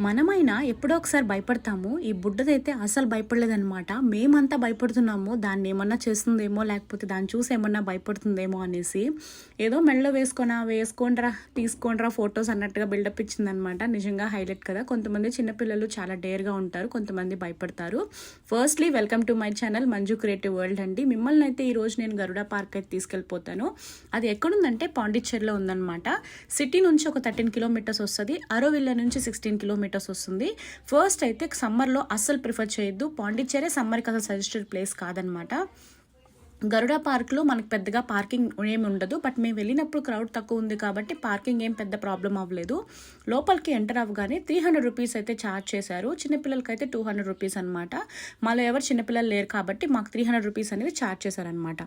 మనమైనా ఎప్పుడో ఒకసారి భయపడతాము. ఈ బుడ్డదైతే అసలు భయపడలేదన్నమాట. మేమంతా భయపడుతున్నాము దాన్ని ఏమన్నా చేస్తుందేమో లేకపోతే దాన్ని చూసి ఏమన్నా భయపడుతుందేమో అనేసి ఏదో మెడలో వేసుకొనా వేసుకోండ్రా తీసుకోండ్రా ఫొటోస్ అన్నట్టుగా బిల్డప్ ఇచ్చిందనమాట నిజంగా హైలైట్ కదా. కొంతమంది చిన్నపిల్లలు చాలా డేర్గా ఉంటారు కొంతమంది భయపడతారు. Firstly welcome to my channel Manju creative world అండి. మిమ్మల్ని అయితే ఈరోజు నేను గరుడ పార్క్ అయితే తీసుకెళ్ళిపోతాను. అది ఎక్కడుందంటే పాండిచ్చేరిలో ఉందన్నమాట. సిటీ నుంచి ఒక థర్టీన్ కిలోమీటర్స్ వస్తుంది. అరోవిల్ల నుంచి సిక్స్టీన్ కిలోమీటర్స్ వస్తుంది. ఫస్ట్ అయితే సమ్మర్లో అస్సలు ప్రిఫర్ చేయొద్దు. పాండిచ్చేరి సమ్మర్కి అసలు సజెస్టెడ్ ప్లేస్ కాదనమాట గరుడ పార్క్లో మనకు పెద్దగా పార్కింగ్ ఏమి ఉండదు. బట్ మేము వెళ్ళినప్పుడు క్రౌడ్ తక్కువ ఉంది కాబట్టి పార్కింగ్ ఏం పెద్ద ప్రాబ్లం అవ్వలేదు. లోపలికి ఎంటర్ అవ్వగానే త్రీ హండ్రెడ్ రూపీస్ అయితే ఛార్జ్ చేశారు. చిన్నపిల్లలకి అయితే టూ హండ్రెడ్ రూపీస్ అనమాట మాలో ఎవరు చిన్నపిల్లలు లేరు కాబట్టి మాకు త్రీ హండ్రెడ్ రూపీస్ అనేది ఛార్జ్ చేశారనమాట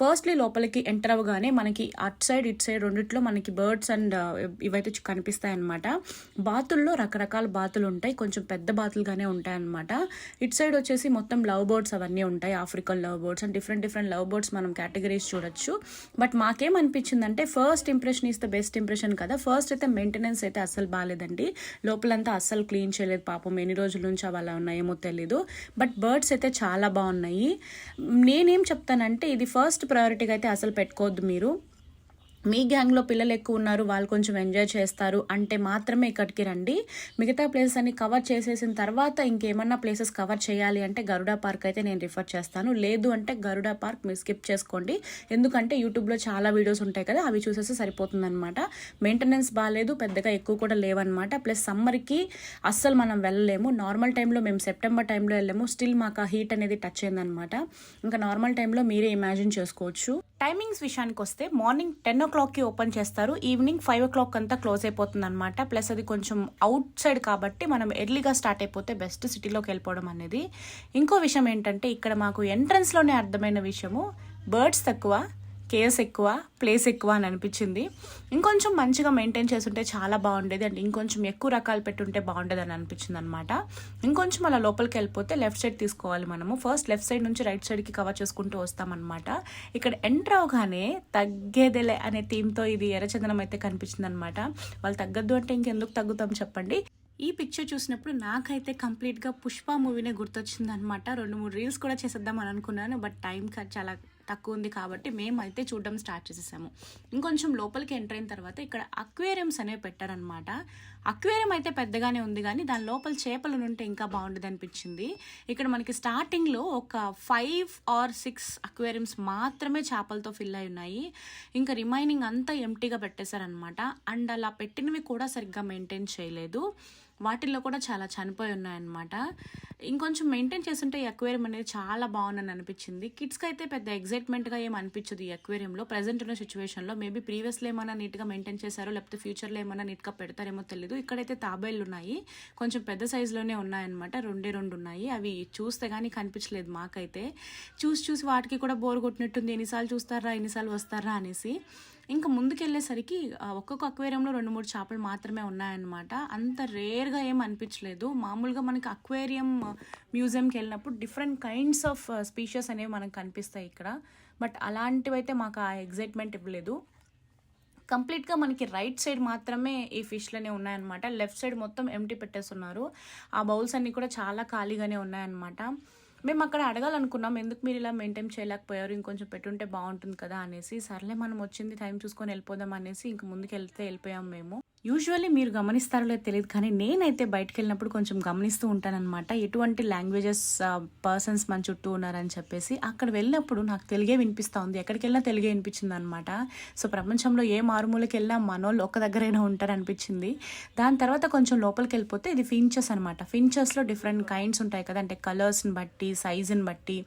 ఫస్ట్లీ లోపలికి ఎంటర్ అవ్వగానే మనకి అట్ సైడ్ ఇట్ సైడ్ రెండిట్లో మనకి బర్డ్స్ అండ్ uh, ఇవైతే కనిపిస్తాయి అనమాట బాతుల్లో రకరకాల బాతులు ఉంటాయి. కొంచెం పెద్ద బాతులుగానే ఉంటాయి అనమాట ఇట్ సైడ్ వచ్చేసి మొత్తం లవ్ బర్డ్స్ అవన్నీ ఉంటాయి. African love birds and different different love birds మనం కేటగిరీస్ చూడొచ్చు. But మాకేమనిపించిందంటే first impression is the best impression కదా. ఫస్ట్ అయితే మెయింటెనెన్స్ అయితే అస్సలు బాగాలేదండి లోపలంతా అస్సలు క్లీన్ చేయలేదు పాపం. ఎన్ని రోజుల నుంచి అవి అలా ఉన్నాయేమో తెలీదు. బట్ బర్డ్స్ అయితే చాలా బాగున్నాయి. నేనేం చెప్తానంటే ఇది ఫస్ట్ ప్రయారిటీగా అయితే అసలు పెట్టుకోవద్దు మీరు. మీ గ్యాంగ్లో పిల్లలు ఎక్కువ ఉన్నారు వాళ్ళు కొంచెం ఎంజాయ్ చేస్తారు అంటే మాత్రమే ఇక్కడికి రండి. మిగతా ప్లేసెస్ అన్ని కవర్ చేసేసిన తర్వాత ఇంకేమన్నా ప్లేసెస్ కవర్ చేయాలి అంటే గరుడా పార్క్ అయితే నేను రిఫర్ చేస్తాను. లేదు అంటే గరుడా పార్క్ మీరు స్కిప్ చేసుకోండి. ఎందుకంటే యూట్యూబ్లో చాలా వీడియోస్ ఉంటాయి కదా అవి చూసేస్తే సరిపోతుందనమాట మెయింటెనెన్స్ బాగాలేదు పెద్దగా ఎక్కువ కూడా లేవన్నమాట. ప్లస్ సమ్మర్కి అస్సలు మనం వెళ్ళలేము. నార్మల్ టైంలో మేము సెప్టెంబర్ టైంలో వెళ్ళాము. స్టిల్ మాకు ఆ హీట్ అనేది టచ్ అయిందనమాట ఇంకా నార్మల్ టైంలో మీరే ఇమాజిన్ చేసుకోవచ్చు. టైమింగ్స్ విషయానికి వస్తే మార్నింగ్ టెన్ ఓ క్లాక్కి ఓపెన్ చేస్తారు. ఈవినింగ్ ఫైవ్ ఓ క్లాక్ అంతా క్లోజ్ అయిపోతుంది అనమాట ప్లస్ అది కొంచెం అవుట్ సైడ్ కాబట్టి మనం ఎర్లీగా స్టార్ట్ అయిపోతే బెస్ట్ సిటీలోకి వెళ్ళిపోవడం అనేది. ఇంకో విషయం ఏంటంటే ఇక్కడ మాకు ఎంట్రన్స్లోనే అర్థమైన విషయము బర్డ్స్ తక్కువ కేర్స్ ఎక్కువ ప్లేస్ ఎక్కువ అని అనిపించింది. ఇంకొంచెం మంచిగా మెయింటైన్ చేస్తుంటే చాలా బాగుండేది అండ్ ఇంకొంచెం ఎక్కువ రకాలు పెట్టుంటే బాగుండేది అని అనిపించింది అనమాట ఇంకొంచెం అలా లోపలికి వెళ్ళిపోతే లెఫ్ట్ సైడ్ తీసుకోవాలి మనము. ఫస్ట్ లెఫ్ట్ సైడ్ నుంచి రైట్ సైడ్కి కవర్ చేసుకుంటూ వస్తామన్నమాట ఇక్కడ ఎంటర్ అవగానే తగ్గేదేలే అనే థీమ్తో ఇది ఎర్రచందనం అయితే కనిపించింది అనమాట వాళ్ళు తగ్గద్దు అంటే ఇంకెందుకు తగ్గుతాం చెప్పండి. ఈ పిక్చర్ చూసినప్పుడు నాకైతే కంప్లీట్గా పుష్ప మూవీనే గుర్తొచ్చింది అనమాట రెండు మూడు రీల్స్ కూడా చేసేద్దాం అని అనుకున్నాను బట్ టైం చాలా తక్కువ ఉంది కాబట్టి మేమైతే చూడడం స్టార్ట్ చేసేసాము. ఇంకొంచెం లోపలికి ఎంటర్ అయిన తర్వాత ఇక్కడ అక్వేరియంస్ అనేవి పెట్టారనమాట అక్వేరియం అయితే పెద్దగానే ఉంది కానీ దాని లోపల చేపలు ఉంటే ఇంకా బాగుండేది అనిపించింది. ఇక్కడ మనకి స్టార్టింగ్లో ఒక ఫైవ్ ఆర్ సిక్స్ అక్వేరియంస్ మాత్రమే చేపలతో ఫిల్ అయి ఉన్నాయి. ఇంకా రిమైనింగ్ అంతా ఎంటీగా పెట్టేశారనమాట అండ్ అలా పెట్టినవి కూడా సరిగ్గా మెయింటైన్ చేయలేదు. వాటిల్లో కూడా చాలా చనిపోయి ఉన్నాయన్నమాట. ఇంకొంచెం మెయింటైన్ చేస్తుంటే ఈ అక్వేరియం అనేది చాలా బాగుందని అనిపించింది. కిడ్స్కి అయితే పెద్ద ఎగ్జైట్మెంట్గా ఏం అనిపించదు ఈ అక్వేరియంలో. ప్రజెంట్ ఉన్న సిచ్యువేషన్లో మేబీ ప్రీవియస్లో ఏమైనా నీట్గా మెయింటైన్ చేశారో లేకపోతే ఫ్యూచర్లో ఏమైనా నీట్గా పెడతారేమో తెలియదు ఇక్కడైతే తాబేళ్ళు ఉన్నాయి. కొంచెం పెద్ద సైజులోనే ఉన్నాయన్నమాట. రెండే రెండు ఉన్నాయి. అవి చూస్తే కానీ కనిపించలేదు మాకైతే. చూసి చూసి వాటికి కూడా బోర్ కొట్టినట్టుంది. ఎన్నిసార్లు చూస్తారా ఎన్నిసార్లు వస్తారా అనేసి. ఇంకా ముందుకెళ్ళేసరికి ఒక్కొక్క అక్వేరియంలో రెండు మూడు చేపలు మాత్రమే ఉన్నాయన్నమాట. అంత రేర్గా ఏం అనిపించలేదు. మామూలుగా మనకి అక్వేరియం మ్యూజియంకి వెళ్ళినప్పుడు డిఫరెంట్ కైండ్స్ ఆఫ్ స్పీషియస్ అనేవి మనకు కనిపిస్తాయి ఇక్కడ. బట్ అలాంటివైతే మాకు ఆ ఎగ్జైట్మెంట్ ఇవ్వలేదు. కంప్లీట్గా మనకి రైట్ సైడ్ మాత్రమే ఈ ఫిష్లనే ఉన్నాయన్నమాట. లెఫ్ట్ సైడ్ మొత్తం ఎంటీ పెట్టేస్తున్నారు ఆ బౌల్స్ అన్నీ కూడా చాలా ఖాళీగానే ఉన్నాయన్నమాట. మేము అక్కడ అడగాలనుకున్నాం ఎందుకు మీరు ఇలా మెయింటైన్ చేయలేకపోయారు? ఇంకొంచెం పెట్టుంటే బాగుంటుంది కదా అనేసి. సర్లే మనం వచ్చింది టైం చూసుకొని వెళ్ళిపోదాం అనేసి ఇంక ముందుకు వెళ్తే వెళ్ళిపోయాం మేము. యూజువల్లీ మీరు గమనిస్తారో లేదో తెలియదు కానీ నేనైతే బయటకు వెళ్ళినప్పుడు కొంచెం గమనిస్తూ ఉంటానన్నమాట. ఎటువంటి లాంగ్వేజెస్ పర్సన్స్ మన చుట్టూ ఉన్నారని చెప్పేసి. అక్కడ వెళ్ళినప్పుడు నాకు తెలుగే వినిపిస్తూ ఉంది. ఎక్కడికి వెళ్ళినా తెలుగే వినిపించింది అనమాట సో ప్రపంచంలో ఏ మారుమూలకి వెళ్ళినా మనోళ్ళు ఒక్క దగ్గరైనా ఉంటారు అనిపించింది దాని తర్వాత కొంచెం లోపలికి వెళ్ళిపోతే ఇది ఫించర్స్ అనమాట ఫించర్స్లో డిఫరెంట్ కైండ్స్ ఉంటాయి కదా అంటే కలర్స్ని బట్టి సైజుని బట్టి.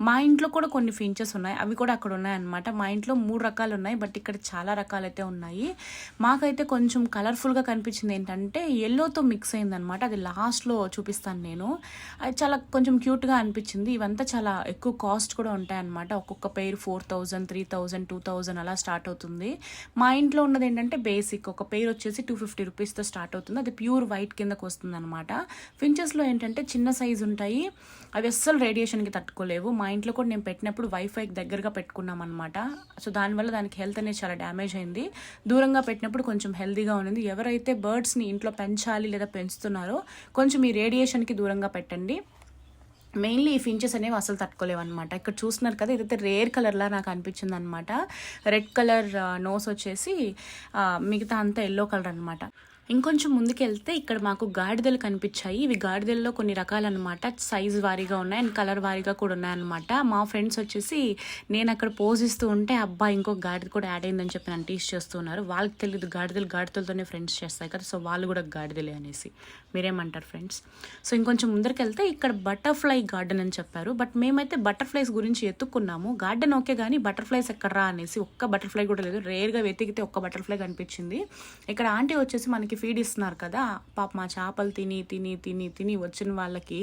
మా ఇంట్లో కూడా కొన్ని ఫించెస్ ఉన్నాయి. అవి కూడా అక్కడ ఉన్నాయన్నమాట. మా ఇంట్లో మూడు రకాలు ఉన్నాయి బట్ ఇక్కడ చాలా రకాలైతే ఉన్నాయి. మాకైతే కొంచెం కలర్ఫుల్గా కనిపించింది ఏంటంటే ఎల్లోతో మిక్స్ అయిందనమాట అది లాస్ట్లో చూపిస్తాను నేను. అది చాలా కొంచెం క్యూట్గా అనిపించింది. ఇవంతా చాలా ఎక్కువ కాస్ట్ కూడా ఉంటాయన్నమాట. ఒక్కొక్క పేరు four thousand three thousand two thousand అలా స్టార్ట్ అవుతుంది. మా ఇంట్లో ఉన్నది ఏంటంటే బేసిక్ ఒక పేరు వచ్చేసి టూ ఫిఫ్టీ రూపీస్తో స్టార్ట్ అవుతుంది. అది ప్యూర్ వైట్ కిందకు వస్తుంది అనమాట ఫించెస్లో ఏంటంటే చిన్న సైజు ఉంటాయి. అవి అస్సలు రేడియేషన్కి తట్టుకోలేవు. మా ఇంట్లో కూడా నేను పెట్టినప్పుడు వైఫైకి దగ్గరగా పెట్టుకున్నాం అనమాట సో దానివల్ల దానికి హెల్త్ అనేది చాలా డ్యామేజ్ అయింది. దూరంగా పెట్టినప్పుడు కొంచెం హెల్దీగా ఉంది ఎవరైతే బర్డ్స్ని ఇంట్లో పెంచాలి లేదా పెంచుతున్నారో కొంచెం ఈ రేడియేషన్కి దూరంగా పెట్టండి. మెయిన్లీ ఈ ఫించెస్ అనేవి అసలు తట్టుకోలేవన్నమాట. ఇక్కడ చూస్తున్నారు కదా ఇదైతే రేర్ కలర్లా నాకు అనిపించింది అనమాట రెడ్ కలర్ నోస్ uh, వచ్చేసి uh, మిగతా అంతా ఎల్లో కలర్ అనమాట ఇంకొంచెం ముందుకెళ్తే ఇక్కడ మాకు గాడిదలు కనిపించాయి. ఇవి గాడిదల్లో కొన్ని రకాలన్నమాట. సైజ్ వారీగా ఉన్నాయి అండ్ కలర్ వారీగా కూడా ఉన్నాయన్నమాట. మా ఫ్రెండ్స్ వచ్చేసి నేను అక్కడ పోజ్ ఇస్తూ ఉంటే అబ్బా ఇంకో గాడిద కూడా యాడ్ అయిందని చెప్పి నన్ను టీచ్ చేస్తున్నారు వాళ్ళకి తెలియదు గాడిదలు గాడిదలతోనే ఫ్రెండ్స్ చేస్తాయి కదా సో వాళ్ళు కూడా గాడిదలే అనేసి. మీరేమంటారు ఫ్రెండ్స్ సో ఇంకొంచెం ముందరికి వెళ్తే ఇక్కడ బటర్ఫ్లై గార్డెన్ అని చెప్పారు. బట్ మేమైతే బటర్ఫ్లైస్ గురించి ఎత్తుక్కున్నాము. గార్డెన్ ఓకే కానీ బటర్ఫ్లైస్ ఎక్కడరా అనేసి ఒక్క బటర్ఫ్లై కూడా లేదు. రేర్గా వెతికితే ఒక్క బటర్ఫ్లై కనిపించింది. ఇక్కడ ఆంటీ వచ్చేసి మనకి ఫీడ్ ఇస్తున్నారు కదా పాప మా చేపలు తిని తిని తిని తిని వచ్చిన వాళ్ళకి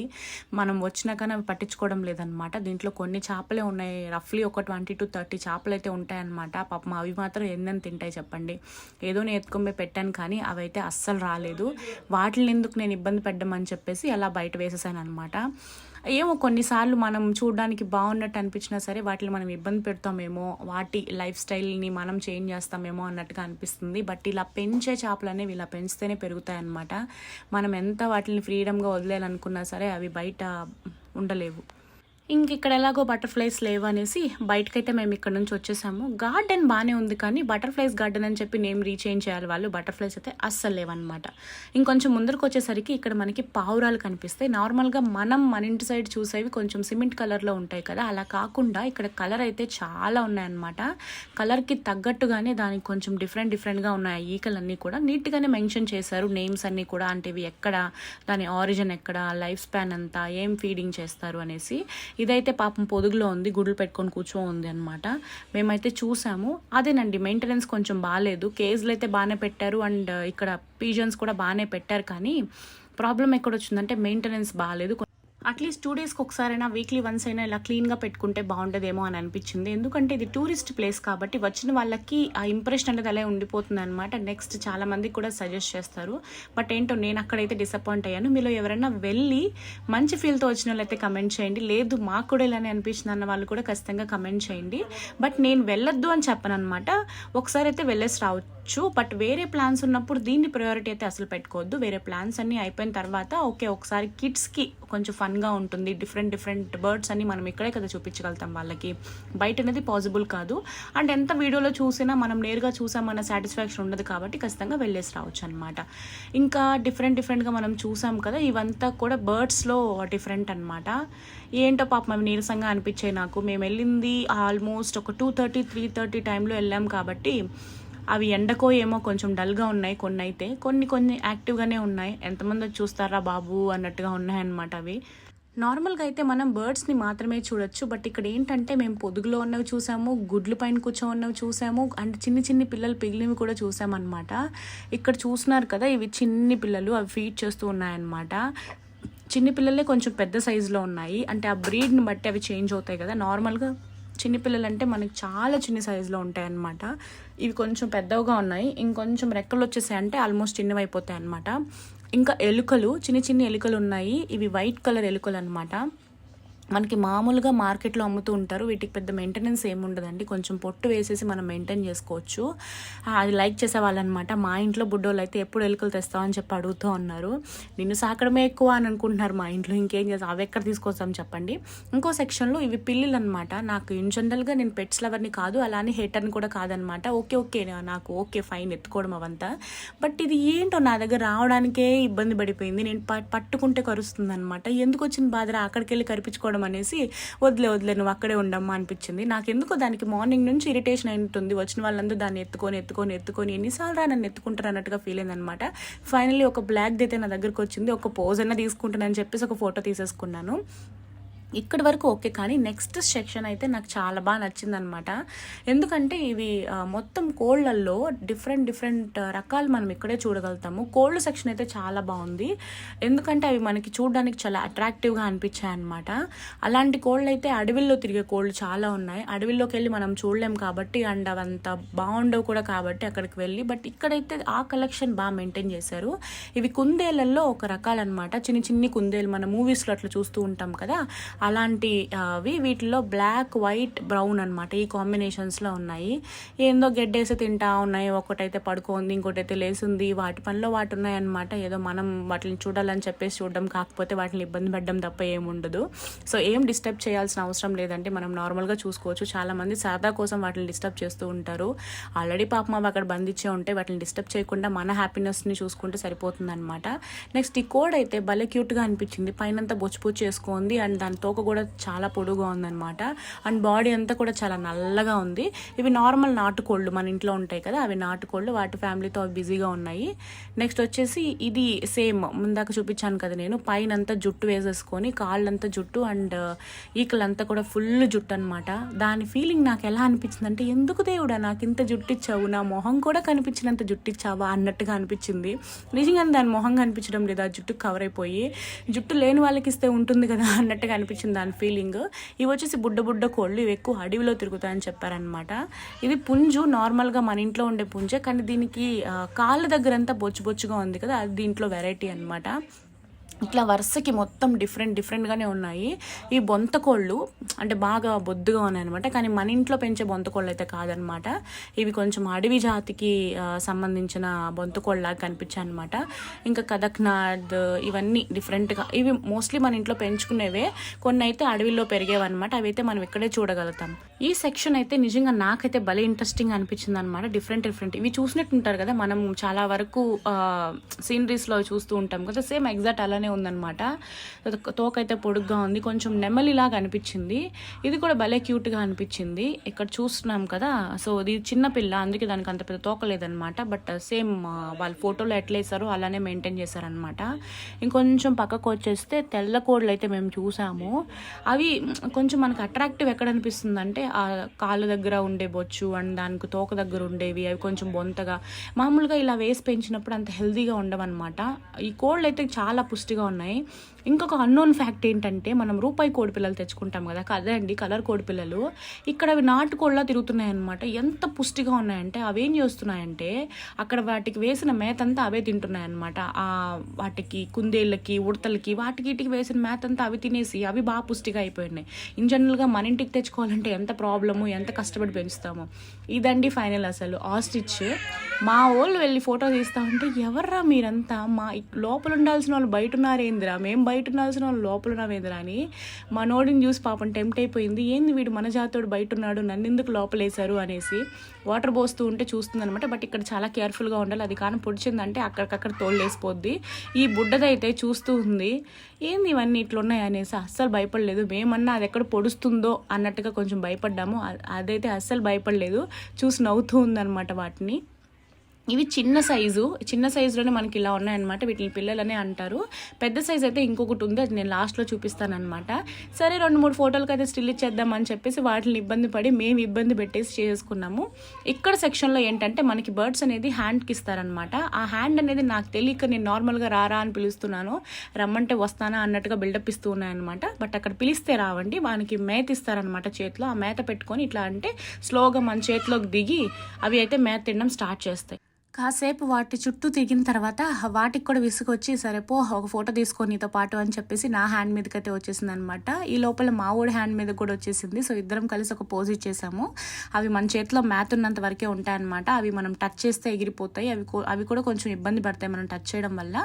మనం వచ్చినాకనే అవి పట్టించుకోవడం లేదనమాట దీంట్లో కొన్ని చేపలే ఉన్నాయి. రఫ్లీ ఒక ట్వంటీ టు థర్టీ చేపలు అయితే ఉంటాయన్నమాట. పాపం అవి మాత్రం ఎన్నెన్ని తింటాయి చెప్పండి. ఏదో నేను ఎత్తుకొని పెట్టాను కానీ అవి అయితే అస్సలు రాలేదు. వాటిని ఎందుకు నేను ఇబ్బంది పెట్టమని చెప్పేసి అలా బయట వేసేసాను అనమాట ఏమో కొన్నిసార్లు మనం చూడడానికి బాగున్నట్టు అనిపించినా సరే వాటిని మనం ఇబ్బంది పెడతామేమో వాటి లైఫ్ స్టైల్ని మనం చేంజ్ చేస్తామేమో అన్నట్టుగా అనిపిస్తుంది. బట్ ఇలా పెంచే చేపలు అనేవి ఇలా పెంచితేనే పెరుగుతాయి అన్నమాట మనం ఎంత వాటిని ఫ్రీడమ్గా వదిలేయాలనుకున్నా సరే అవి బయట ఉండలేవు. ఇంక ఇక్కడ ఎలాగో బటర్ఫ్లైస్ లేవు అనేసి బయటకైతే మేము ఇక్కడ నుంచి వచ్చేసాము. గార్డెన్ బాగానే ఉంది కానీ బటర్ఫ్లైస్ గార్డెన్ అని చెప్పి నేమ్ రీచేంజ్ చేయాలి వాళ్ళు. బటర్ఫ్లైస్ అయితే అస్సలు లేవన్నమాట. ఇంకొంచెం ముందరకు వచ్చేసరికి ఇక్కడ మనకి పావురాలు కనిపిస్తాయి. నార్మల్గా మనం మన ఇంటి సైడ్ చూసేవి కొంచెం సిమెంట్ కలర్లో ఉంటాయి కదా. అలా కాకుండా ఇక్కడ కలర్ అయితే చాలా ఉన్నాయన్నమాట. కలర్కి తగ్గట్టుగానే దానికి కొంచెం డిఫరెంట్ డిఫరెంట్గా ఉన్నాయి ఈకలన్నీ కూడా. నీట్గానే మెన్షన్ చేశారు నేమ్స్ అన్నీ కూడా. అంటే ఇవి ఎక్కడ దాని ఆరిజిన్ ఎక్కడ లైఫ్ స్పాన్ అంతా ఏం ఫీడింగ్ చేస్తారు అనేసి. ఇదైతే పాపం పొదుగులో ఉంది గుడ్లు పెట్టుకొని కూర్చో ఉంది అనమాట మేమైతే చూసాము. అదేనండి మెయింటెనెన్స్ కొంచెం బాగాలేదు కేజ్లు అయితే బాగానే పెట్టారు అండ్ ఇక్కడ పీజన్స్ కూడా బాగానే పెట్టారు కానీ ప్రాబ్లం ఎక్కడ వచ్చిందంటే మెయింటెనెన్స్ బాగాలేదు అట్లీస్ట్ టూ డేస్కి ఒకసారైనా వీక్లీ వన్స్ అయినా ఇలా క్లీన్గా పెట్టుకుంటే బాగుంటుందేమో అని అనిపించింది. ఎందుకంటే ఇది టూరిస్ట్ ప్లేస్ కాబట్టి వచ్చిన వాళ్ళకి ఆ ఇంప్రెషన్ అనేది అలా ఉండిపోతుంది అనమాట నెక్స్ట్ చాలామందికి కూడా సజెస్ట్ చేస్తారు. బట్ ఏంటో నేను అక్కడైతే డిసప్పాయింట్ అయ్యాను. మీలో ఎవరైనా వెళ్ళి మంచి ఫీల్తో వచ్చిన వాళ్ళైతే కమెంట్ చేయండి. లేదు మాకు కూడా ఇలానే అనిపించింది అన్న వాళ్ళు కూడా ఖచ్చితంగా కమెంట్ చేయండి. బట్ నేను వెళ్ళొద్దు అని చెప్పను అనమాట ఒకసారి అయితే వెళ్ళేసి రావచ్చు. బట్ వేరే ప్లాన్స్ ఉన్నప్పుడు దీన్ని ప్రయారిటీ అయితే అసలు పెట్టుకోవద్దు. వేరే ప్లాన్స్ అన్నీ అయిపోయిన తర్వాత ఓకే ఒకసారి కిడ్స్కి కొంచెం ఫన్గా ఉంటుంది. డిఫరెంట్ డిఫరెంట్ బర్డ్స్ అని మనం ఇక్కడే కదా చూపించగలుగుతాం వాళ్ళకి. బయట అనేది పాసిబుల్ కాదు. అండ్ ఎంత వీడియోలో చూసినా మనం నేరుగా చూసామన్న సాటిస్ఫాక్షన్ ఉండదు కాబట్టి ఖచ్చితంగా వెళ్ళేసి రావచ్చు అనమాట ఇంకా డిఫరెంట్ డిఫరెంట్గా మనం చూసాం కదా ఇవంతా కూడా బర్డ్స్లో డిఫరెంట్ అనమాట ఏంటో పాపం అవి నీరసంగా అనిపించాయి నాకు. మేము వెళ్ళింది ఆల్మోస్ట్ ఒక టూ థర్టీ త్రీ థర్టీ టైంలో వెళ్ళాం కాబట్టి అవి ఎండకో ఏమో కొంచెం డల్గా ఉన్నాయి కొన్ని అయితే కొన్ని కొన్ని యాక్టివ్గానే ఉన్నాయి. ఎంతమంది చూస్తారా బాబు అన్నట్టుగా ఉన్నాయన్నమాట అవి. నార్మల్గా అయితే మనం బర్డ్స్ని మాత్రమే చూడొచ్చు. బట్ ఇక్కడ ఏంటంటే మేము పొదుగులో ఉన్నవి చూసాము గుడ్లు పైన కూర్చో ఉన్నవి చూసాము అండ్ చిన్ని చిన్ని పిల్లలు పిగిలివి కూడా చూసామన్నమాట. ఇక్కడ చూస్తున్నారు కదా ఇవి చిన్ని పిల్లలు అవి ఫీడ్ చేస్తూ ఉన్నాయన్నమాట. చిన్ని పిల్లలే కొంచెం పెద్ద సైజులో ఉన్నాయి. అంటే ఆ బ్రీడ్ని బట్టి అవి చేంజ్ అవుతాయి కదా. నార్మల్గా చిన్నపిల్లలు అంటే మనకి చాలా చిన్న సైజులో ఉంటాయి అన్నమాట ఇవి కొంచెం పెద్దవిగా ఉన్నాయి. ఇంకొంచెం రెక్కలు వచ్చేసాయి అంటే ఆల్మోస్ట్ చిన్నవి అయిపోతాయి అన్నమాట ఇంకా ఎలుకలు చిన్న చిన్న ఎలుకలు ఉన్నాయి. ఇవి వైట్ కలర్ ఎలుకలు అనమాట మనకి మామూలుగా మార్కెట్లో అమ్ముతూ ఉంటారు. వీటికి పెద్ద మెయింటెనెన్స్ ఏముండదండి. కొంచెం పొట్టు వేసేసి మనం మెయింటైన్ చేసుకోవచ్చు. అది లైక్ చేసే వాళ్ళనమాట. మా ఇంట్లో బుడ్డోళ్ళు అయితే ఎప్పుడు ఎలుకలు తెస్తామని చెప్పి అడుగుతూ ఉన్నారు నిన్ను సాకడమే ఎక్కువ అని అనుకుంటున్నారు మా ఇంట్లో. ఇంకేం చేస్తాం అవి ఎక్కడ తీసుకొస్తాం చెప్పండి. ఇంకో సెక్షన్లో ఇవి పిల్లులు అనమాట నాకు ఇన్ జనరల్గా నేను పెట్స్ లవర్ని కాదు అలానే హేటర్ని కూడా కాదనమాట. ఓకే ఓకే నాకు ఓకే ఫైన్ ఎత్తుకోవడం అవంతా. బట్ ఇది ఏంటో నా దగ్గర రావడానికే ఇబ్బంది పడిపోయింది. నేను ప- పట్టుకుంటే కరుస్తుంది అనమాట ఎందుకు వచ్చిన బాధరా? అక్కడికి వెళ్ళి కరిపించుకోవడం అనేసి వదిలే వదిలే నువ్వు అక్కడే ఉండమ్మా అనిపించింది. నాకు ఎందుకో దానికి మార్నింగ్ నుంచి ఇరిటేషన్ ఉంటుంది వచ్చిన వాళ్ళందరూ దాన్ని ఎత్తుకొని ఎత్తుకొని ఎత్తుకొని ఎన్నిసార్లు రా నన్ను ఎత్తుకుంటారు అన్నట్టుగా ఫీల్ అయింది అనమాట ఫైనల్లీ ఒక బ్లాక్ అయితే నా దగ్గరకు వచ్చింది. ఒక పోజ్ అన్న తీసుకుంటానని చెప్పేసి ఒక ఫోటో తీసేసుకున్నాను. ఇక్కడి వరకు ఓకే కానీ నెక్స్ట్ సెక్షన్ అయితే నాకు చాలా బాగా నచ్చిందనమాట ఎందుకంటే ఇవి మొత్తం కోళ్ళల్లో డిఫరెంట్ డిఫరెంట్ రకాలు మనం ఇక్కడే చూడగలుగుతాము. కోళ్ళ సెక్షన్ అయితే చాలా బాగుంది. ఎందుకంటే అవి మనకి చూడడానికి చాలా అట్రాక్టివ్గా అనిపించాయి అనమాట అలాంటి కోళ్ళు అయితే అడవిల్లో తిరిగే కోళ్ళు చాలా ఉన్నాయి. అడవిల్లోకి వెళ్ళి మనం చూడలేం కాబట్టి అండ్ అవంత బాగుండవు కూడా కాబట్టి అక్కడికి వెళ్ళి బట్ ఇక్కడైతే ఆ కలెక్షన్ బాగా మెయింటైన్ చేశారు. ఇవి కుందేళ్ళలో ఒక రకాలన్నమాట. చిన్న చిన్ని కుందేలు మన మూవీస్లో అట్లా చూస్తూ ఉంటాం కదా అలాంటి అవి వీటిలో బ్లాక్ వైట్ బ్రౌన్ అనమాట ఈ కాంబినేషన్స్లో ఉన్నాయి. ఏందో గెడ్డేసి తింటా ఉన్నాయి ఒకటైతే పడుకోంది ఇంకోటైతే లేచింది వాటి పనిలో వాటి ఉన్నాయన్నమాట. ఏదో మనం వాటిని చూడాలని చెప్పేసి చూడడం కాకపోతే వాటిని ఇబ్బంది పెట్టడం తప్ప ఏముండదు సో ఏం డిస్టర్బ్ చేయాల్సిన అవసరం లేదంటే మనం నార్మల్గా చూసుకోవచ్చు. చాలామంది సరదా కోసం వాటిని డిస్టర్బ్ చేస్తూ ఉంటారు. ఆల్రెడీ పాపం అవి అక్కడ బంధించే ఉంటే వాటిని డిస్టర్బ్ చేయకుండా మన హ్యాపీనెస్ని చూసుకుంటే సరిపోతుంది అనమాట నెక్స్ట్ ఈ కోడ్ అయితే భలే క్యూట్గా అనిపించింది. పైనంతా బొచ్చు బొచ్చు అండ్ దాని తోక కూడా చాలా పొడుగా ఉందన్నమాట. అండ్ బాడీ అంతా కూడా చాలా నల్లగా ఉంది. ఇవి నార్మల్ నాటుకోళ్ళు మన ఇంట్లో ఉంటాయి కదా అవి నాటుకోళ్ళు. వాటి ఫ్యామిలీతో అవి బిజీగా ఉన్నాయి. నెక్స్ట్ వచ్చేసి ఇది సేమ్. ముందాక చూపించాను కదా నేను. పైన అంతా జుట్టు వేసేసుకొని కాళ్ళంతా జుట్టు అండ్ uh, ఈకలంతా కూడా ఫుల్ జుట్టు అనమాట దాని ఫీలింగ్ నాకు ఎలా అనిపించింది అంటే ఎందుకు దేవుడా నాకు ఇంత జుట్టు ఇచ్చావు? నా మొహం కూడా కనిపించినంత జుట్టు ఇచ్చావా? అన్నట్టుగా అనిపించింది. నిజంగా దాని మొహం కనిపించడం లేదు. ఆ జుట్టు కవర్ అయిపోయి జుట్టు లేని వాళ్ళకి ఇస్తే ఉంటుంది కదా అన్నట్టుగా అనిపించింది. దాని ఫీలింగ్ ఇవి వచ్చేసి బుడ్డ బుడ్డ కోళ్ళు ఇవి ఎక్కువ అడవిలో తిరుగుతాయని చెప్పారనమాట ఇది పుంజు నార్మల్గా మన ఇంట్లో ఉండే పుంజే కానీ దీనికి కాళ్ళ దగ్గర అంతా బొచ్చు బొచ్చుగా ఉంది కదా అది దీంట్లో వెరైటీ అనమాట ఇట్లా వరుసకి మొత్తం డిఫరెంట్ డిఫరెంట్గానే ఉన్నాయి. ఈ బొంత కోళ్ళు అంటే బాగా బొద్దుగా ఉన్నాయి అనమాట కానీ మన ఇంట్లో పెంచే బొంత కోళ్ళు అయితే కాదనమాట ఇవి కొంచెం అడవి జాతికి సంబంధించిన బొంతకోళ్ళలాగా కనిపించాయి అనమాట ఇంకా కదక్నాథ్ ఇవన్నీ డిఫరెంట్గా ఇవి మోస్ట్లీ మన ఇంట్లో పెంచుకునేవే. కొన్ని అయితే అడవిలో పెరిగేవన్నమాట. అవి అయితే మనం ఇక్కడే చూడగలుగుతాం. ఈ సెక్షన్ అయితే నిజంగా నాకైతే భలే ఇంట్రెస్టింగ్ అనిపించింది అనమాట డిఫరెంట్ డిఫరెంట్ ఇవి చూసినట్టు ఉంటారు కదా మనం చాలా వరకు సీనరీస్లో చూస్తూ ఉంటాం కదా సేమ్ ఎగ్జాక్ట్ అలానే ఉందన్నమాట. తోకైతే పొడుగ్గా ఉంది. కొంచెం నెమలిలాగా అనిపించింది. ఇది కూడా భలే క్యూట్గా అనిపించింది. ఇక్కడ చూస్తున్నాం కదా. సో ఇది చిన్న పిల్ల. అందుకే దానికి అంత పెద్ద తోక లేదనమాట బట్ సేమ్ వాళ్ళ ఫోటోలో ఎట్లా వేసారో అలానే మెయింటైన్ చేశారనమాట ఇంకొంచెం పక్కకు వచ్చేస్తే తెల్ల కోళ్ళు అయితే మేము చూసాము. అవి కొంచెం మనకు అట్రాక్టివ్ ఎక్కడ అనిపిస్తుంది అంటే ఆ కాళ్ళ దగ్గర ఉండే బొచ్చు అండ్ దానికి తోక దగ్గర ఉండేవి. అవి కొంచెం బొంతగా. మామూలుగా ఇలా వేసి పెంచినప్పుడు అంత హెల్దీగా ఉండవన్నమాట. ఈ కోళ్ళు అయితే చాలా పుష్టిగా ఉన్నాయి. ఇంకొక అన్నోన్ ఫ్యాక్ట్ ఏంటంటే మనం రూపాయి కోడి పిల్లలు తెచ్చుకుంటాం కదా అదే అండి కలర్ కోడి పిల్లలు. ఇక్కడ అవి నాటు కోళ్ళ తిరుగుతున్నాయి అనమాట ఎంత పుష్టిగా ఉన్నాయంటే అవి ఏం చేస్తున్నాయంటే అక్కడ వాటికి వేసిన మేత అంతా అవే తింటున్నాయి అనమాట ఆ వాటికి కుందేళ్ళకి ఉడతలకి వాటికి ఇటుకి వేసిన మేతంతా అవి తినేసి అవి బాగా పుష్టిగా అయిపోయినాయి. ఇన్ జనరల్గా మన ఇంటికి తెచ్చుకోవాలంటే ఎంత ప్రాబ్లము ఎంత కష్టపడి పెంచుతాము? ఇదండి ఫైనల్ అసలు. ఆస్టిచ్ మా వాళ్ళు వెళ్ళి ఫోటో తీస్తా ఉంటే ఎవర్రా మీరంతా? మా లోపల ఉండాల్సిన వాళ్ళు బయట ఉన్నారేందిరా? మేము బయట ఉండాల్సిన వాళ్ళు లోపల ఉన్నామేందిరా? అని మా నోడిని చూసి పాపం టెంప్ట్ అయిపోయింది. ఏంది వీడు మన జాతోడు బయట ఉన్నాడు? నన్ను ఎందుకు లోపలేశారు? అనేసి వాటర్ పోస్తూ ఉంటే చూస్తుందనమాట బట్ ఇక్కడ చాలా కేర్ఫుల్గా ఉండాలి. అది కానీ పొడిచిందంటే అక్కడికక్కడ తోళ్ళేసిపోద్ది ఈ బుడ్డదైతే చూస్తూ ఉంది ఏంది ఇవన్నీ ఇట్లున్నాయి? అనేసి అస్సలు భయపడలేదు. మేమన్నా అది ఎక్కడ పొడుస్తుందో అన్నట్టుగా కొంచెం భయపడ్డాము. అదైతే అస్సలు భయపడలేదు. చూసి నవ్వుతూ ఉందన్నమాట వాటిని. ఇవి చిన్న సైజు చిన్న సైజులోనే మనకి ఇలా ఉన్నాయన్నమాట వీటిని పిల్లలనే అంటారు. పెద్ద సైజ్ అయితే ఇంకొకటి ఉంది అది నేను లాస్ట్లో చూపిస్తానమాట సరే రెండు మూడు ఫోటోలకి అయితే స్టిల్ ఇచ్చేద్దామని చెప్పేసి వాటిని ఇబ్బంది పడి మేము ఇబ్బంది పెట్టేసి చేసుకున్నాము. ఇక్కడ సెక్షన్లో ఏంటంటే మనకి బర్డ్స్ అనేది హ్యాండ్కి ఇస్తారనమాట ఆ హ్యాండ్ అనేది నాకు తెలియక నేను నార్మల్గా రారా అని పిలుస్తున్నాను. రమ్మంటే వస్తానా అన్నట్టుగా బిల్డప్ ఇస్తూ ఉన్నాయన్నమాట. బట్ అక్కడ పిలిస్తే రావండి వానికి మేత ఇస్తారనమాట చేతిలో. ఆ మేత పెట్టుకొని ఇట్లా అంటే స్లోగా మన చేతిలోకి దిగి అవి అయితే మేత తినడం స్టార్ట్ చేస్తాయి. కాసేపు వాటి చుట్టూ తిరిగిన తర్వాత వాటికి కూడా విసుగొచ్చి సరే పో ఒక ఫోటో తీసుకో నీతో పాటు అని చెప్పేసి నా హ్యాండ్ మీదకి అయితే వచ్చేసింది అనమాట ఈ లోపల మా ఊడి హ్యాండ్ మీద కూడా వచ్చేసింది. సో ఇద్దరం కలిసి ఒక పోజ్ ఇచ్చేసాము. అవి మన చేతిలో మ్యాత్ ఉన్నంత వరకే ఉంటాయన్నమాట. అవి మనం టచ్ చేస్తే ఎగిరిపోతాయి. అవి అవి కూడా కొంచెం ఇబ్బంది పడతాయి మనం టచ్ చేయడం వల్ల.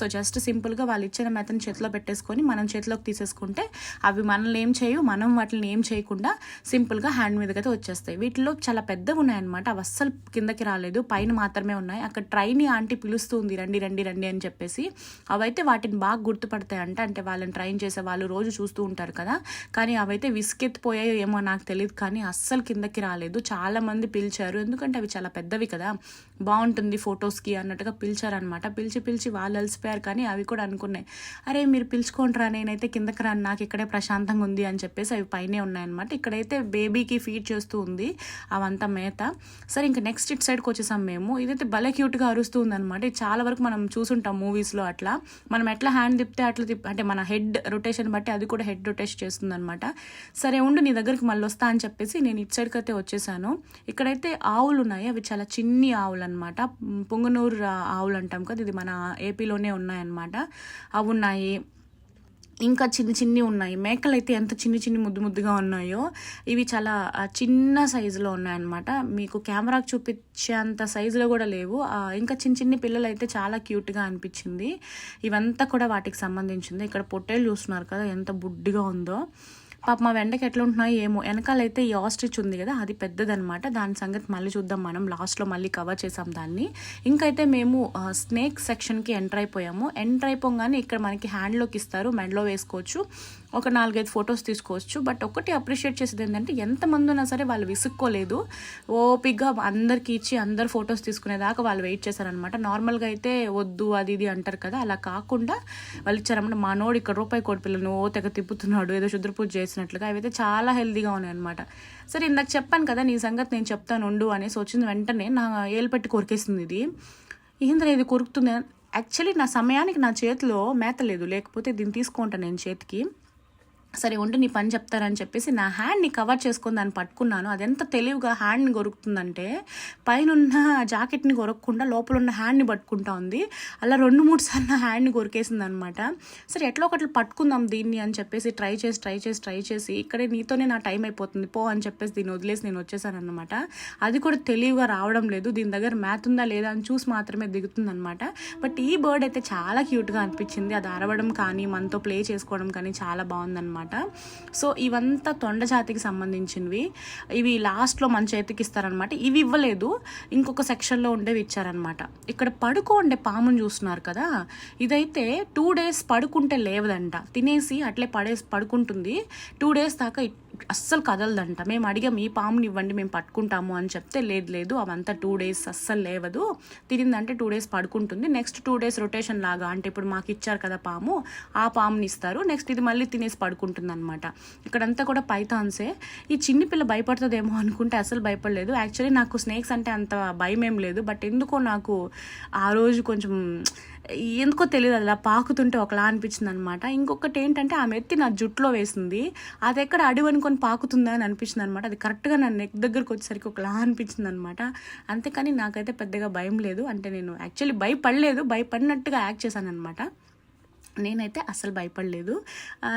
సో జస్ట్ సింపుల్గా వాళ్ళు ఇచ్చిన మ్యాథ్ని చేతిలో పెట్టేసుకొని మనం చేతిలోకి తీసేసుకుంటే అవి మనల్ని ఏం చేయవు మనం వాటిని ఏం చేయకుండా సింపుల్గా హ్యాండ్ మీదకి అయితే వచ్చేస్తాయి. వీటిలో చాలా పెద్దగా ఉన్నాయన్నమాట అవి అస్సలు కిందకి రాలేదు. పైన మాత్రమే ఉన్నాయి. అక్కడ ట్రైని ఆంటీ పిలుస్తుంది రండి రండి రండి అని చెప్పేసి. అవైతే వాటిని బాగా గుర్తుపడతాయి అంట అంటే వాళ్ళని ట్రైన్ చేసే వాళ్ళు రోజు చూస్తూ ఉంటారు కదా. కానీ అవైతే విసుకెత్తిపోయాయో ఏమో నాకు తెలియదు కానీ అస్సలు కిందకి రాలేదు. చాలా మంది పిలిచారు. ఎందుకంటే అవి చాలా పెద్దవి కదా. బాగుంటుంది ఫొటోస్కి అన్నట్టుగా పిలిచారనమాట పిలిచి పిలిచి వాళ్ళు అలసిపోయారు కానీ అవి కూడా అనుకున్నాయి. అరే మీరు పిలుచుకోండిరా నేనైతే కిందకి రాను. నాకు ఇక్కడే ప్రశాంతంగా ఉంది అని చెప్పేసి అవి పైనే ఉన్నాయన్నమాట. ఇక్కడైతే బేబీకి ఫీడ్ చేస్తూ ఉంది అవంతా మేత. సరే ఇంకా నెక్స్ట్ ఇట్ సైడ్కి వచ్చేసాం మేము. ఇదైతే భలే క్యూట్గా అరుస్తూ ఉందన్నమాట ఇది చాలా వరకు మనం చూసుంటాం మూవీస్లో అట్లా. మనం ఎట్లా హ్యాండ్ తిప్పితే అట్లా తిప్ అంటే మన హెడ్ రొటేషన్ బట్టి అది కూడా హెడ్ రొటేషన్ చేస్తుంది అనమాట సరే ఉండు నీ దగ్గరికి మళ్ళీ వస్తా అని చెప్పేసి నేను ఇటు సైడ్కి అయితే వచ్చేసాను. ఇక్కడైతే ఆవులు ఉన్నాయి. అవి చాలా చిన్ని ఆవులు అనమాట పొంగనూరు ఆవులు అంటాం కదా ఇది మన ఏపీలోనే ఉన్నాయన్నమాట. అవి ఉన్నాయి. ఇంకా చిన్ని చిన్ని ఉన్నాయి. మేకలు అయితే ఎంత చిన్ని చిన్ని ముద్దు ముద్దుగా ఉన్నాయో ఇవి చాలా చిన్న సైజులో ఉన్నాయన్నమాట. మీకు కెమెరాకు చూపించేంత సైజులో కూడా లేవు. ఇంకా చిన్న చిన్ని పిల్లలు అయితే చాలా క్యూట్గా అనిపించింది. ఇవంతా కూడా వాటికి సంబంధించింది. ఇక్కడ పొట్టేలు చూస్తున్నారు కదా ఎంత బుడ్డిగా ఉందో. పాప మా వెండకి ఎట్లా ఉంటున్నాయో ఏమో. వెనకాలైతే ఈ ఆస్ట్రిచ్ ఉంది కదా అది పెద్దదనమాట దాని సంగతి మళ్ళీ చూద్దాం మనం. లాస్ట్లో మళ్ళీ కవర్ చేసాం దాన్ని. ఇంకైతే మేము స్నేక్ సెక్షన్కి ఎంటర్ అయిపోయాము. ఎంటర్ అయిపోగానే ఇక్కడ మనకి హ్యాండ్లోకి ఇస్తారు. మెడలో వేసుకోవచ్చు. ఒక నాలుగైదు ఫొటోస్ తీసుకోవచ్చు. బట్ ఒకటి అప్రిషియేట్ చేసేది ఏంటంటే ఎంతమంది ఉన్నా సరే వాళ్ళు విసుక్కోలేదు. ఓపిక్గా అందరికి ఇచ్చి అందరు ఫొటోస్ తీసుకునేదాకా వాళ్ళు వెయిట్ చేశారనమాట నార్మల్గా అయితే వద్దు అది ఇది అంటారు కదా. అలా కాకుండా వాళ్ళు ఇచ్చారన్నమాట మనోడు ఇక్కడ రూపాయి కోడి పిల్లలు ఓ తెగ తిప్పుతున్నాడు ఏదో శుద్ర పూజ చేసినట్లుగా. అవైతే చాలా హెల్దీగా ఉన్నాయన్నమాట. సరే ఇందాక చెప్పాను కదా నీ సంగతి నేను చెప్తాను ఉండు అనేసి వచ్చింది వెంటనే నా ఏలు పెట్టి కొరికేసింది ఇది. ఏంద్రా ఇది కొరుకుతుంది? యాక్చువల్లీ నా సమయానికి నా చేతిలో మేత లేదు. లేకపోతే దీన్ని తీసుకుంటాను నేను చేతికి. సరే ఉంటే నీ పని చెప్తారని చెప్పేసి నా హ్యాండ్ని కవర్ చేసుకొని దాన్ని పట్టుకున్నాను. అది ఎంత తెలివిగా హ్యాండ్ని కొరుకుతుందంటే పైన ఉన్న జాకెట్ని గొరకకుండా లోపల ఉన్న హ్యాండ్ని పట్టుకుంటా ఉంది. అలా రెండు మూడు సార్లు నా హ్యాండ్ని కొరికేసింది అనమాట సరే ఎట్లా ఒకటి పట్టుకుందాం దీన్ని అని చెప్పేసి ట్రై చేసి ట్రై చేసి ట్రై చేసి ఇక్కడే నీతోనే నా టైం అయిపోతుంది పో అని చెప్పేసి దీన్ని వదిలేసి నేను వచ్చేసాను అనమాట అది కూడా తెలివిగా రావడం లేదు దీని దగ్గర మ్యాథ్ ఉందా లేదా అని చూసి మాత్రమే దిగుతుంది అనమాట బట్ ఈ బర్డ్ అయితే చాలా క్యూట్గా అనిపించింది. అది అరవడం కానీ మనతో ప్లే చేసుకోవడం కానీ చాలా బాగుందన్నమాట. సో ఇవంతా తొండ జాతికి సంబంధించినవి. ఇవి లాస్ట్లో మన చేతికి ఇస్తారనమాట ఇవి ఇవ్వలేదు. ఇంకొక సెక్షన్లో ఉండేవి ఇచ్చారనమాట ఇక్కడ పడుకోండే పామును చూస్తున్నారు కదా? ఇదైతే టూ డేస్ పడుకుంటే లేవదంట. తినేసి అట్లే పడేసి పడుకుంటుంది. టూ డేస్ దాకా అస్సలు కదలదంట. మేము అడిగాం ఈ పాముని ఇవ్వండి మేము పట్టుకుంటాము అని చెప్తే లేదు లేదు అవంతా టూ డేస్ అస్సలు లేవదు. తిరిందంటే టూ డేస్ పడుకుంటుంది. నెక్స్ట్ టూ డేస్ రొటేషన్ లాగా. అంటే ఇప్పుడు మాకు ఇచ్చారు కదా పాము ఆ పాముని ఇస్తారు. నెక్స్ట్ ఇది మళ్ళీ తినేసి పడుకుంటుంది అనమాట ఇక్కడంతా కూడా పైథాన్సే. ఈ చిన్ని పిల్ల భయపడుతుందేమో అనుకుంటే అసలు భయపడలేదు. యాక్చువల్లీ నాకు స్నేక్స్ అంటే అంత భయం ఏం లేదు. బట్ ఎందుకో నాకు ఆ రోజు కొంచెం ఎందుకో తెలియదు. అలా పాకుతుంటే ఒకలా అనిపించింది అనమాట ఇంకొకటి ఏంటంటే ఆమె ఎత్తి నా జుట్టులో వేసింది. అది ఎక్కడ అడివి కొని పాకుతుందా అని అనిపించింది అనమాట అది కరెక్ట్గా నా నెక్ దగ్గరకు వచ్చేసరికి ఒకలా అనిపించింది అనమాట అంతేకాని నాకైతే పెద్దగా భయం లేదు. అంటే నేను యాక్చువల్లీ భయపడలేదు. భయపడినట్టుగా యాక్ట్ చేశాను అనమాట నేనైతే అసలు భయపడలేదు.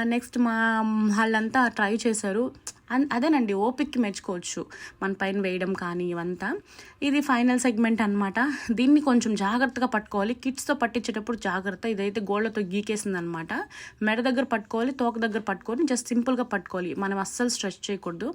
నెక్స్ట్ మా వాళ్ళంతా ట్రై చేశారు. అన్- అదేనండి ఓపిక్కి మెచ్చుకోవచ్చు. మన పైన వేయడం కానీ ఇవంతా. ఇది ఫైనల్ సెగ్మెంట్ అన్నమాట. దీన్ని కొంచెం జాగ్రత్తగా పట్టుకోవాలి. కిడ్స్తో పట్టించేటప్పుడు జాగ్రత్త. ఇదైతే గోళ్ళతో గీకేసింది అనమాట మెడ దగ్గర పట్టుకోవాలి తోక దగ్గర పట్టుకొని జస్ట్ సింపుల్గా పట్టుకోవాలి. మనం అస్సలు స్ట్రెస్ చేయకూడదు.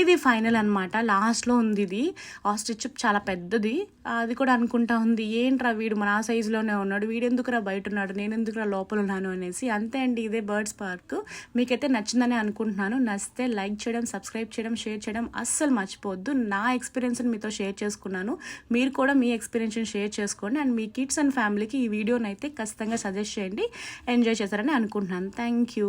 ఇది ఫైనల్ అనమాట లాస్ట్లో ఉంది ఇది. ఆ స్టిచ్ చాలా పెద్దది. అది కూడా అనుకుంటా ఉంది. ఏంట్రా వీడు మన సైజులోనే ఉన్నాడు. వీడు ఎందుకురా బయట ఉన్నాడు నేను ఎందుకురా లోపల ఉన్నాను అనేసి. అంతే అండి ఇదే బర్డ్స్ పార్క్ మీకైతే నచ్చిందని అనుకుంటున్నాను. నచ్చితే లైక్ చేయడం సబ్స్క్రైబ్ చేయడం షేర్ చేయడం అస్సలు మర్చిపోవద్దు. నా ఎక్స్పీరియన్స్ని మీతో షేర్ చేసుకున్నాను. మీరు కూడా మీ ఎక్స్పీరియన్స్ని షేర్ చేసుకోండి. అండ్ మీ కిడ్స్ అండ్ ఫ్యామిలీకి ఈ వీడియోనైతే అయితే ఖచ్చితంగా సజెస్ట్ చేయండి. ఎంజాయ్ చేశారని అనుకుంటున్నాను. Thank you.